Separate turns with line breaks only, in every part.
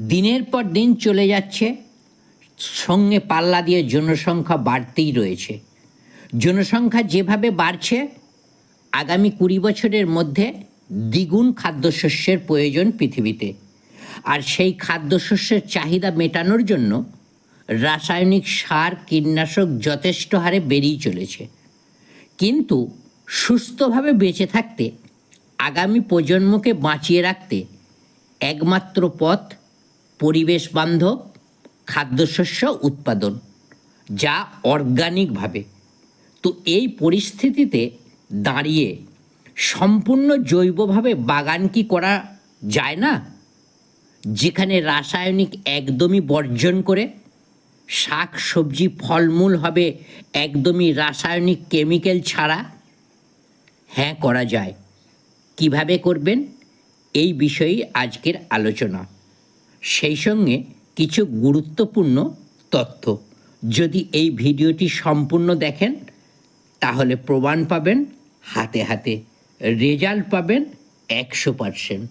দিনের পর দিন চলে যাচ্ছে। সঙ্গে পাল্লা দিয়ে জনসংখ্যা বাড়তেই রয়েছে। জনসংখ্যা যেভাবে বাড়ছে, আগামী কুড়ি বছরের মধ্যে দ্বিগুণ খাদ্যশস্যের প্রয়োজন পৃথিবীতে। আর সেই খাদ্যশস্যের চাহিদা মেটানোর জন্য রাসায়নিক সার, কীটনাশক যথেষ্ট হারে বেরিয়ে চলেছে। কিন্তু সুস্থভাবে বেঁচে থাকতে, আগামী প্রজন্মকে বাঁচিয়ে রাখতে একমাত্র পথ পরিবেশ বান্ধব, খাদ্যশস্য উৎপাদন, যা অর্গানিকভাবে তো এই পরিস্থিতিতে দাঁড়িয়ে সম্পূর্ণ জৈবভাবে বাগান কি করা যায় না? যেখানে রাসায়নিক একদমই বর্জন করে শাক সবজি ফলমূল হবে একদমই রাসায়নিক কেমিক্যাল ছাড়া? হ্যাঁ করা যায়। কীভাবে করবেন? এই বিষয়েই আজকের আলোচনা। সেই সঙ্গে কিছু গুরুত্বপূর্ণ তথ্য। যদি এই ভিডিওটি সম্পূর্ণ দেখেন, তাহলে প্রমাণ পাবেন, হাতে হাতে রেজাল্ট পাবেন একশো পারসেন্ট।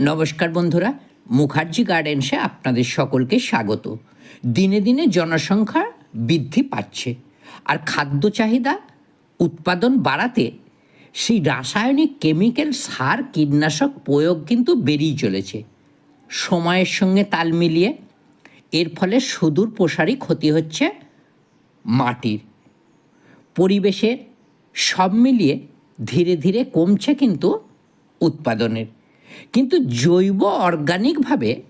নমস্কার বন্ধুরা, মুখার্জি গার্ডেন্সে আপনাদের সকলকে স্বাগত। দিনে দিনে জনসংখ্যা বৃদ্ধি পাচ্ছে আর খাদ্য চাহিদা, উৎপাদন বাড়াতে সেই রাসায়নিক কেমিক্যাল সার কীটনাশক প্রয়োগ কিন্তু বেরিয়ে চলেছে। সময়ের সঙ্গে তাল মিলিয়ে এর ফলে সুদূর প্রসারী ক্ষতি হচ্ছে মাটির। পরিবেশের সব মিলিয়ে ধীরে ধীরে কমছে কিন্তু উৎপাদনের। কিন্তু জৈব অর্গানিকভাবে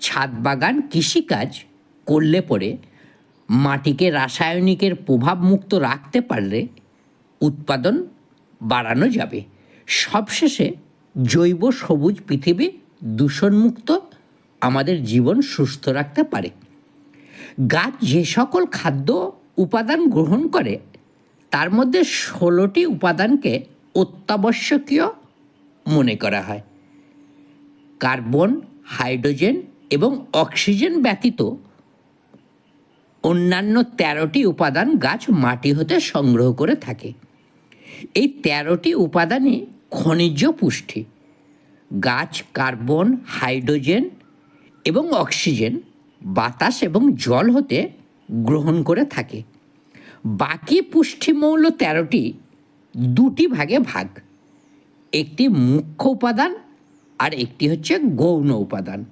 ছাদ বাগান কৃষিকাজ করলে পরে মাটিকে রাসায়নিকের প্রভাব মুক্ত রাখতে পারলে উৎপাদন বাড়ানো যাবে। সবশেষে জৈব সবুজ পৃথিবী দূষণমুক্ত আমাদের জীবন সুস্থ রাখতে পারে। গাছ যে সকল খাদ্য উপাদান গ্রহণ করে, তার মধ্যে ষোলোটি উপাদানকে অত্যাবশ্যকীয় মনে করা হয়। কার্বন, হাইড্রোজেন এবং অক্সিজেন ব্যতীত অন্যান্য তেরোটি উপাদান গাছ মাটি হতে সংগ্রহ করে থাকে। এই তেরোটি উপাদানই খনিজ পুষ্টি। গাছ কার্বন, হাইড্রোজেন এবং অক্সিজেন, বাতাস এবং জল হতে গ্রহণ করে থাকে। বাকি পুষ্টিমৌল তেরোটি, দুটি ভাগে ভাগ। একটি মুখ্য উপাদান আর একটি হচ্ছে গৌণ উপাদান।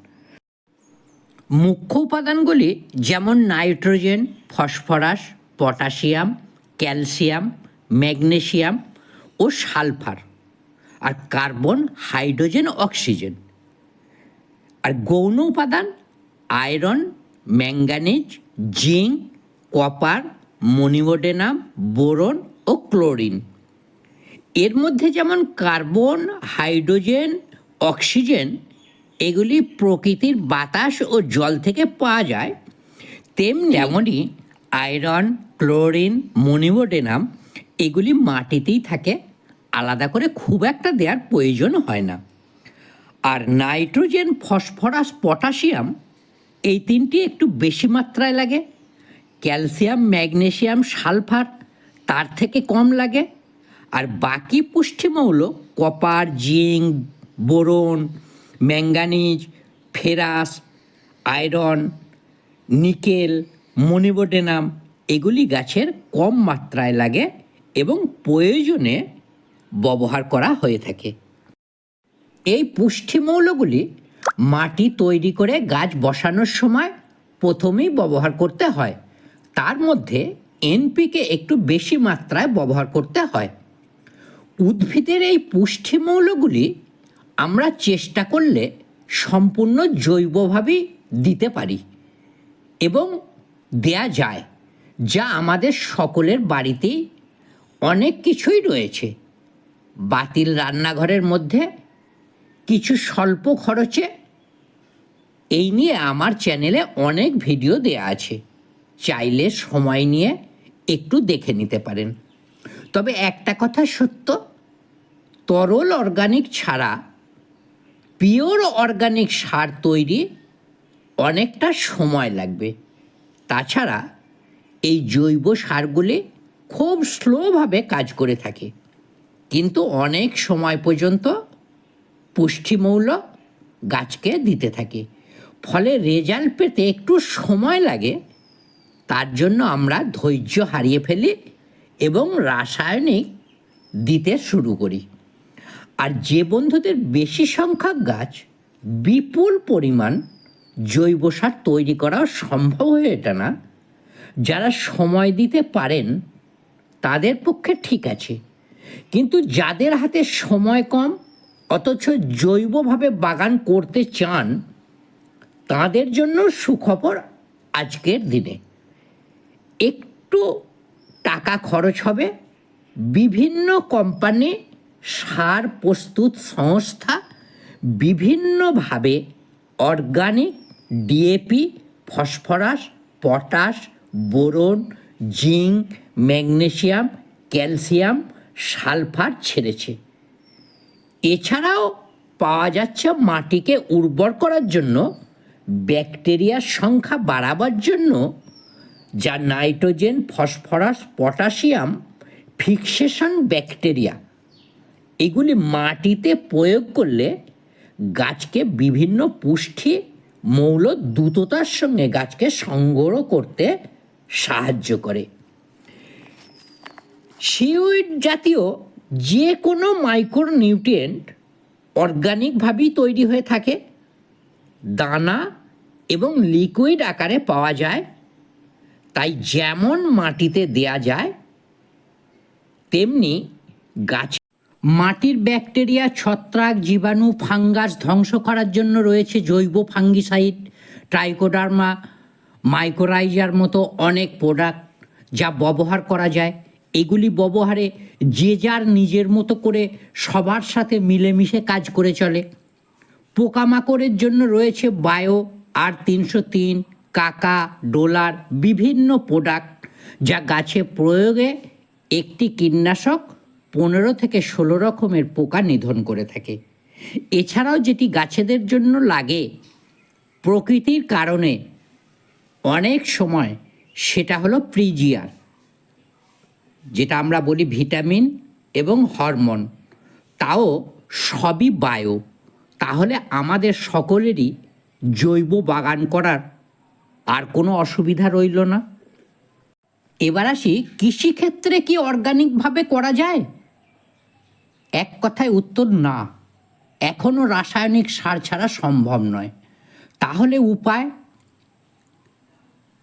মুখ্য উপাদানগুলি যেমন nitrogen, phosphorus, potassium, calcium magnesium ও সালফার। আর কার্বন, হাইড্রোজেন, অক্সিজেন। আর গৌণ উপাদান, iron, manganese, zinc, copper, molybdenum, boron ও ক্লোরিন। এর মধ্যে যেমন কার্বন, হাইড্রোজেন, অক্সিজেন, এগুলি প্রকৃতির বাতাস ও জল থেকে পাওয়া যায়, তেমনি তেমনই আয়রন, ক্লোরিন, মনিমোডেনাম, এগুলি মাটিতেই থাকে, আলাদা করে খুব একটা দেওয়ার প্রয়োজন হয় না। আর নাইট্রোজেন, ফসফরাস, পটাশিয়াম, এই তিনটি একটু বেশি মাত্রায় লাগে। ক্যালসিয়াম ম্যাগনেশিয়াম সালফার, তার থেকে কম লাগে। আর বাকি পুষ্টিমৌল, copper, zinc, boron, manganese, ferrous, iron, nickel, molybdenum, এগুলি গাছের কম মাত্রায় লাগে এবং প্রয়োজনে ব্যবহার করা হয়ে থাকে। এই পুষ্টিমৌলগুলি মাটি তৈরি করে গাছ বসানোর সময় প্রথমেই ব্যবহার করতে হয়। তার মধ্যে এনপিকে একটু বেশি মাত্রায় ব্যবহার করতে হয়। উদ্ভিদের এই পুষ্টিমৌলগুলি আমরা চেষ্টা করলে সম্পূর্ণ জৈবভাবেই দিতে পারি এবং দেয়া যায়, যা আমাদের সকলের বাড়িতেই অনেক কিছুই রয়েছে। বাতিল রান্নাঘরের মধ্যে কিছু স্বল্প খরচে? এই নিয়ে আমার চ্যানেলে অনেক ভিডিও দেয়া আছে। চাইলে সময় নিয়ে একটু দেখে নিতে পারেন। তবে একটা কথা সত্য, তরল অর্গানিক ছাড়া পিওর অর্গানিক সার তৈরি অনেকটা সময় লাগবে। তাছাড়া এই জৈব সারগুলি খুব স্লোভাবে কাজ করে থাকে। কিন্তু অনেক সময় পর্যন্ত পুষ্টিমৌল গাছকে দিতে থাকে। ফলে রেজাল্ট পেতে একটু সময় লাগে, তার জন্য আমরা ধৈর্য হারিয়ে ফেলি এবং রাসায়নিক দিতে শুরু করি। আর যে বন্ধুদের বেশি সংখ্যক গাছ বিপুল পরিমাণ জৈব সার তৈরি করা সম্ভব হয়ে এটা না। যারা সময় দিতে পারেন, তাদের পক্ষে ঠিক আছে। কিন্তু যাদের হাতে সময় কম অথচ জৈবভাবে বাগান করতে চান, তাদের জন্য সুখবর আজকের দিনে। একটু টাকা খরচ হবে, বিভিন্ন কোম্পানি, সার প্রস্তুত সংস্থা, বিভিন্নভাবে organic DAP, phosphorus, potash, boron, zinc, magnesium, calcium, sulphur ছেড়েছে। এছাড়াও পাওয়া যাচ্ছে মাটিকে উর্বর করার জন্য ব্যাকটেরিয়ার সংখ্যা বাড়াবার জন্য, যা nitrogen, phosphorus, potassium, fixation bacteria. এগুলি মাটিতে প্রয়োগ করলে গাছকে বিভিন্ন পুষ্টি, মৌল দ্রুততার সঙ্গে গাছকে সংগ্রহ করতে সাহায্য করে। সিউইড জাতীয় যে কোনো মাইক্রো নিউট্রিয়েন্ট অর্গানিকভাবেই তৈরি হয়ে থাকে। দানা এবং লিকুইড আকারে পাওয়া যায়। তাই যেমন মাটিতে দেয়া যায়, তেমনি গাছ মাটির ব্যাকটেরিয়া, ছত্রাক, জীবাণু, ফাঙ্গাস ধ্বংস করার জন্য রয়েছে জৈব ফাঙ্গিসাইড, ট্রাইকোডার্মা মাইক্রোরাইজার মতো অনেক প্রোডাক্ট যা ব্যবহার করা যায়। এগুলি ব্যবহারে যে যার নিজের মতো করে সবার সাথে মিলেমিশে কাজ করে চলে। পোকামাকড়ের জন্য রয়েছে বায়ো আর তিনশো তিন, কাকা, ডোলার বিভিন্ন প্রোডাক্ট, যা গাছে প্রয়োগে একটি কীটনাশক পনেরো থেকে ষোলো রকমের পোকা নিধন করে থাকে। এছাড়াও যেটি গাছেদের জন্য লাগে, প্রকৃতির কারণে অনেক সময় সেটা হলো প্রিজিয়ার যেটা আমরা বলি ভিটামিন এবং হরমোন, তাও সবই বায়ু। তাহলে আমাদের সকলেরই জৈব বাগান করার আর কোনো অসুবিধা রইল না। এবার আসি, কৃষিক্ষেত্রে কি অর্গানিকভাবে করা যায়? এক কথায় উত্তর, না। এখনও রাসায়নিক সার ছাড়া সম্ভব নয়। তাহলে উপায়?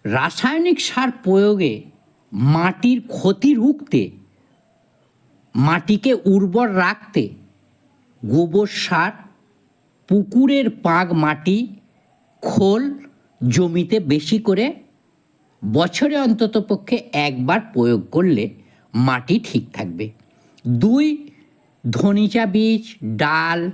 রাসায়নিক সার প্রয়োগে মাটির ক্ষতি রুখতে, মাটিকে উর্বর রাখতে, গোবর সার, পুকুরের পাগ মাটি, খোল জমিতে বেশি করে বছরে অন্তত পক্ষে একবার প্রয়োগ করলে মাটি ঠিক থাকবে। দুই, ধনিচা বীজ, ডাল,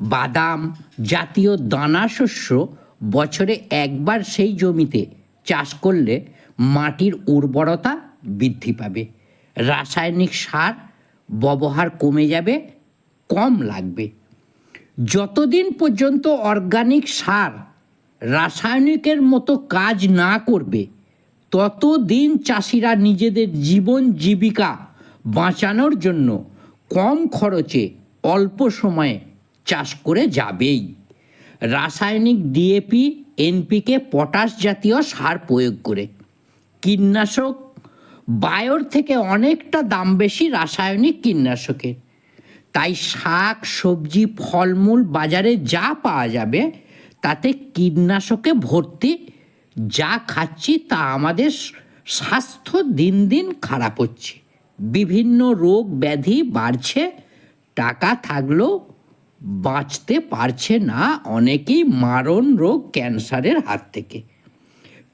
বাদাম জাতীয় দানা শস্য বছরে একবার সেই জমিতে চাষ করলে মাটির উর্বরতা বৃদ্ধি পাবে। রাসায়নিক সার ব্যবহার কমে যাবে, কম লাগবে। যতদিন পর্যন্ত অর্গানিক সার রাসায়নিকের মতো কাজ না করবে, ততদিন চাষিরা নিজেদের জীবন জীবিকা বাঁচানোর জন্য কম খরচে অল্প সময়ে চাষ করে যাবেই। রাসায়নিক ডিএপি এনপিকে পটাশ জাতীয় সার প্রয়োগ করে। কীটনাশক, বায়োর থেকে অনেকটা দাম বেশি রাসায়নিক কীটনাশকের। তাই শাক, সবজি, ফলমূল বাজারে যা পাওয়া যাবে, তাতে কীটনাশকে ভর্তি যা খাচ্ছি তা আমাদের স্বাস্থ্য দিন দিন খারাপ হচ্ছে। বিভিন্ন রোগ ব্যাধি বাড়ছে, টাকা থাকলেও বাঁচতে পারছে না অনেকেই মারণ রোগ ক্যান্সারের হাত থেকে।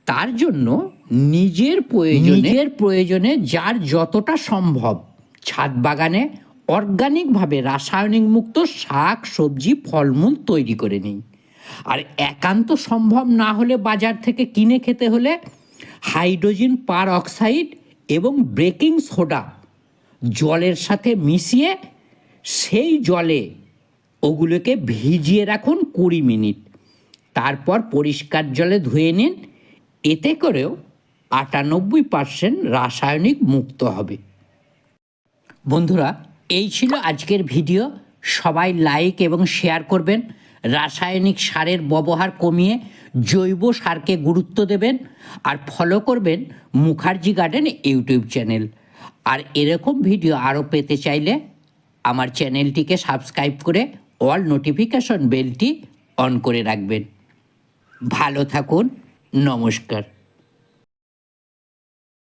তার জন্য নিজের প্রয়োজনে নিজের প্রয়োজনে যার যতটা সম্ভব ছাদ বাগানে অর্গানিকভাবে রাসায়নিক মুক্ত শাক সবজি ফলমূল তৈরি করে নিই আর একান্ত সম্ভব না হলে বাজার থেকে কিনে খেতে হলে হাইড্রোজেন পার অক্সাইড এবং ব্রেকিং সোডা জলের সাথে মিশিয়ে সেই জলে ওগুলোকে ভিজিয়ে রাখুন কুড়ি মিনিট। তারপর পরিষ্কার জলে ধুয়ে নিন। এতে করেও আটানব্বই পার্সেন্ট রাসায়নিক মুক্ত হবে। বন্ধুরা, এই ছিল আজকের ভিডিও। সবাই লাইক এবং শেয়ার করবেন। রাসায়নিক সারের ব্যবহার কমিয়ে জৈব সারকে গুরুত্ব দেবেন আর ফলো করবেন মুখার্জি গার্ডেন ইউটিউব চ্যানেল। আর এরকম ভিডিও আরও পেতে চাইলে আমার চ্যানেলটিকে সাবস্ক্রাইব করে অল নোটিফিকেশন বেলটি অন করে রাখবেন। ভালো থাকুন। নমস্কার।